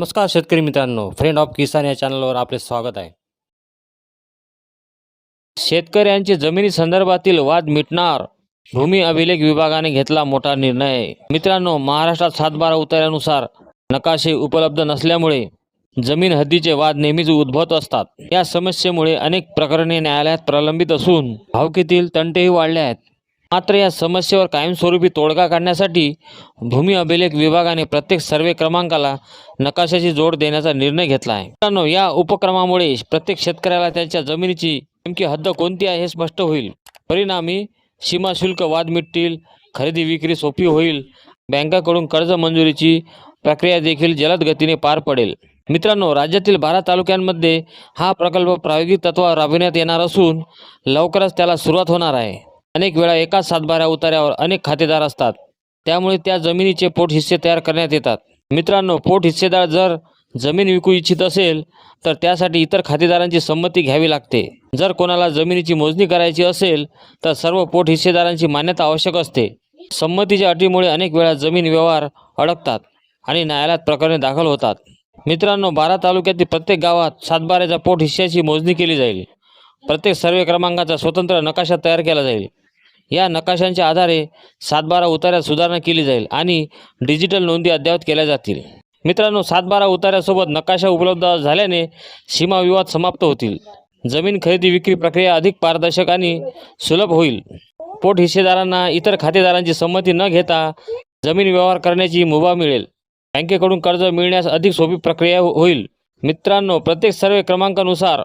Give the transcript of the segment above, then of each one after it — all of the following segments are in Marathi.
नमस्कार शेतकरी मित्रांनो फ्रेंड ऑफ किसान या चॅनलवर आपले स्वागत आहे. शेतकऱ्यांचे जमिनी संदर्भातील वाद मिटणार भूमी अभिलेख विभागाने घेतला मोठा निर्णय. मित्रांनो महाराष्ट्रात सातबारा उतार्यानुसार नकाशे उपलब्ध नसल्यामुळे जमीन हद्दीचे वाद नेहमीच उद्भवत असतात. या समस्येमुळे अनेक प्रकरणे न्यायालयात प्रलंबित असून भावकीतील तंटेही वाढले आहेत. मात्र या समस्येवर कायमस्वरूपी तोडगा काढण्यासाठी भूमी अभिलेख विभागाने प्रत्येक सर्वे क्रमांकाला नकाशाची जोड देण्याचा निर्णय घेतला आहे. मित्रांनो या उपक्रमामुळे प्रत्येक शेतकऱ्याला त्यांच्या जमिनीची नेमकी हद्द कोणती आहे हे स्पष्ट होईल. परिणामी सीमा शुल्क वाद मिटतील खरेदी विक्री सोपी होईल बँकाकडून कर्ज मंजुरीची प्रक्रिया देखील जलद गतीने पार पडेल. मित्रांनो राज्यातील बारा तालुक्यांमध्ये हा प्रकल्प प्रायोगिक तत्वावर राबविण्यात येणार असून लवकरच त्याला सुरुवात होणार आहे. अनेक वेळा एकाच सातबाऱ्या उतार्यावर अनेक खातेदार असतात. त्यामुळे त्या जमिनीचे पोट हिस्से तयार करण्यात येतात. मित्रांनो पोट हिस्सेदार जर जमीन विकू इच्छित असेल तर त्यासाठी इतर खातेदारांची संमती घ्यावी लागते. जर कोणाला जमिनीची मोजणी करायची असेल तर सर्व पोट हिस्सेदारांची मान्यता आवश्यक असते. संमतीच्या अटीमुळे अनेक वेळा जमीन व्यवहार अडकतात आणि न्यायालयात प्रकरणे दाखल होतात. मित्रांनो बारा तालुक्यातील प्रत्येक गावात सातबाऱ्याच्या पोट हिस्स्याची मोजणी केली जाईल. प्रत्येक सर्वे क्रमांकाचा स्वतंत्र नकाशा तयार केला जाईल. या नकाशांच्या आधारे सातबारा उतार्यात सुधारणा केली जाईल आणि डिजिटल नोंदी अद्ययावत केल्या जातील. मित्रांनो सातबारा उतार्यासोबत नकाशा उपलब्ध झाल्याने सीमा विवाद समाप्त होतील. जमीन खरेदी विक्री प्रक्रिया अधिक पारदर्शक आणि सुलभ होईल. पोट हिस्सेदारांना इतर खातेदारांची संमती न घेता जमीन व्यवहार करण्याची मुभा मिळेल. बँकेकडून कर्ज मिळण्यास अधिक सोपी प्रक्रिया होईल. मित्रांनो प्रत्येक सर्वे क्रमांकानुसार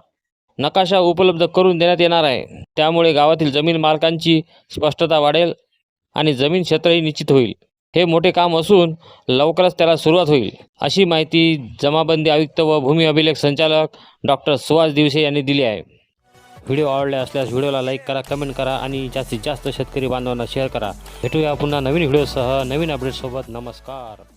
नकाशा उपलब्ध करून देण्यात येणार आहे. त्यामुळे गावातील जमीन मालकांची स्पष्टता वाढेल आणि जमीन क्षेत्रही निश्चित होईल. हे मोठे काम असून लवकरच त्याला सुरुवात होईल अशी माहिती जमाबंदी आयुक्त व भूमी अभिलेख संचालक डॉक्टर सुहास दिवसे यांनी दिली आहे. व्हिडिओ आवडले असल्यास व्हिडिओला लाईक करा कमेंट करा आणि जास्तीत जास्त शेतकरी बांधवांना शेअर करा. भेटूया पुन्हा नवीन व्हिडिओसह नवीन अपडेटसोबत नमस्कार.